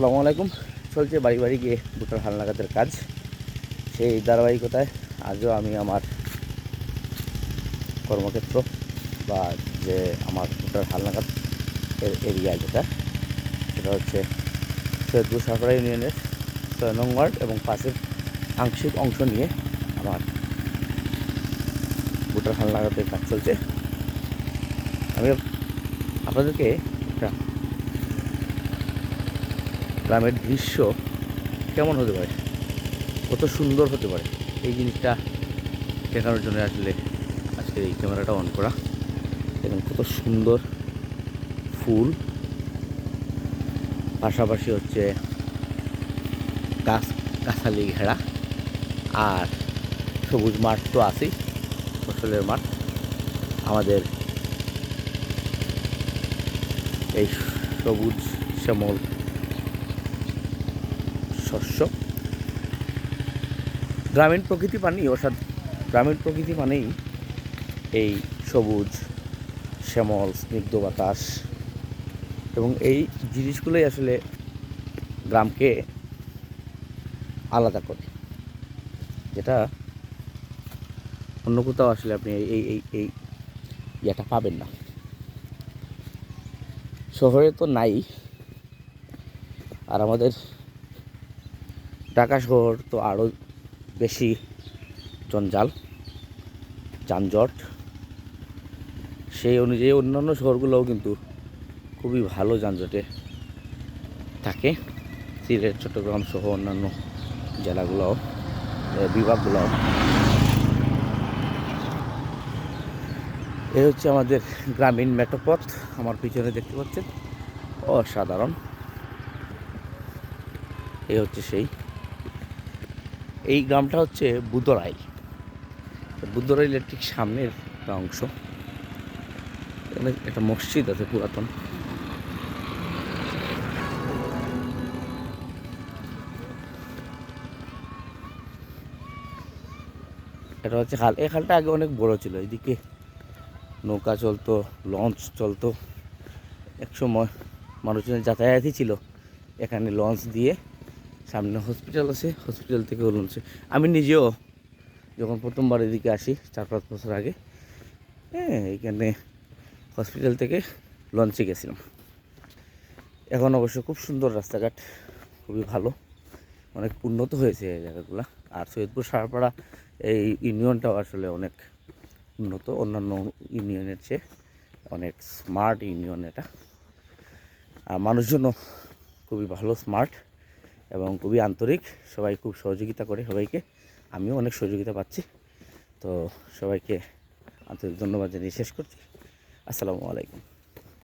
আসসালামু আলাইকুম। চলছে বাড়ি বাড়ি গিয়ে ভুট্টার হালনাগাদের কাজ। সেই ধারাবাহিকতায় আজও আমি আমার কর্মক্ষেত্র বা যে আমার ভুট্টার হালনাগাদ এর এরিয়া যেটা, সেটা হচ্ছে সৈয়দপুর সরকারি ইউনিয়নের ছয় নং ওয়ার্ড এবং পাশের আংশিক অংশ নিয়ে আমার ভুট্টার হালনাগাদের কাজ চলছে। আমি আপনাদেরকে একটা গ্রামের দৃশ্য কেমন হতে পারে? কত সুন্দর হতে পারে? এই জিনিসটা দেখানোর জন্য আসলে আজকের এই ক্যামেরাটা অন করা এবং কত সুন্দর ফুল। পাশাপাশি হচ্ছে গাছ, গাছালি ঘেরা আর সবুজ মাঠ তো আছেই, ফসলের মাঠ। আমাদের এই সবুজ শ্যামল শস্য। গ্রামীণ প্রকৃতি মানেই অর্থাৎ গ্রামীণ প্রকৃতি মানেই এই সবুজ, শ্যামল, স্নিগ্ধ বাতাস। এবং এই জিনিসগুলোই আসলে গ্রামকে আলাদা করে। যেটা অন্য কোথাও আসলে আপনি এই এই এই ইয়েটা পাবেন না। শহরে তো নাই। আর আমাদের ঢাকা শহর তো আরও বেশি জঞ্জাল যানজট। সেই অনুযায়ী অন্যান্য শহরগুলোও কিন্তু খুবই ভালো যানজটে থাকে। সিলেট চট্টগ্রাম সহ অন্যান্য জেলাগুলোও এ, বিভাগগুলোও। এ হচ্ছে আমাদের গ্রামীণ মেটোপথ আমার পিছনে দেখতে পাচ্ছেন। অসাধারণ। এই হচ্ছে সেই এই গ্রামটা হচ্ছে বুদরাইল বুদরাইলের ঠিক সামনের একটা অংশ। এখানে একটা মসজিদ আছে পুরাতন। এটা হচ্ছে খাল। এই খালটা আগে অনেক বড় ছিল। এদিকে নৌকা চলতো, লঞ্চ চলতো। এক সময় মানুষজনের যাতায়াতই ছিল। এখানে লঞ্চ দিয়ে সামনে হসপিটাল আছে হসপিটাল থেকে লঞ্চ আমি নিজেও যখন প্রথমবার এদিকে আসি, চার পাঁচ বছর আগে হ্যাঁ এখানে হসপিটাল থেকে লঞ্চে গেছিলাম। এখন অবশ্য খুব সুন্দর রাস্তাঘাট, খুবই ভালো। অনেক উন্নত হয়েছে এই জায়গাগুলো। আর সৈয়দপুর সারপাড়া এই ইউনিয়নটাও আসলে অনেক উন্নত। অন্যান্য ইউনিয়নের চেয়ে অনেক স্মার্ট ইউনিয়ন এটা। আর মানুষজনও খুবই ভালো স্মার্ট এবং খুবই আন্তরিক, সবাই খুব সহযোগিতা করে সবাইকে। আমিও অনেক সহযোগিতা পাচ্ছি। তো সবাইকে আন্তরিক ধন্যবাদ জানিয়ে শেষ করছি। আসসালামু আলাইকুম।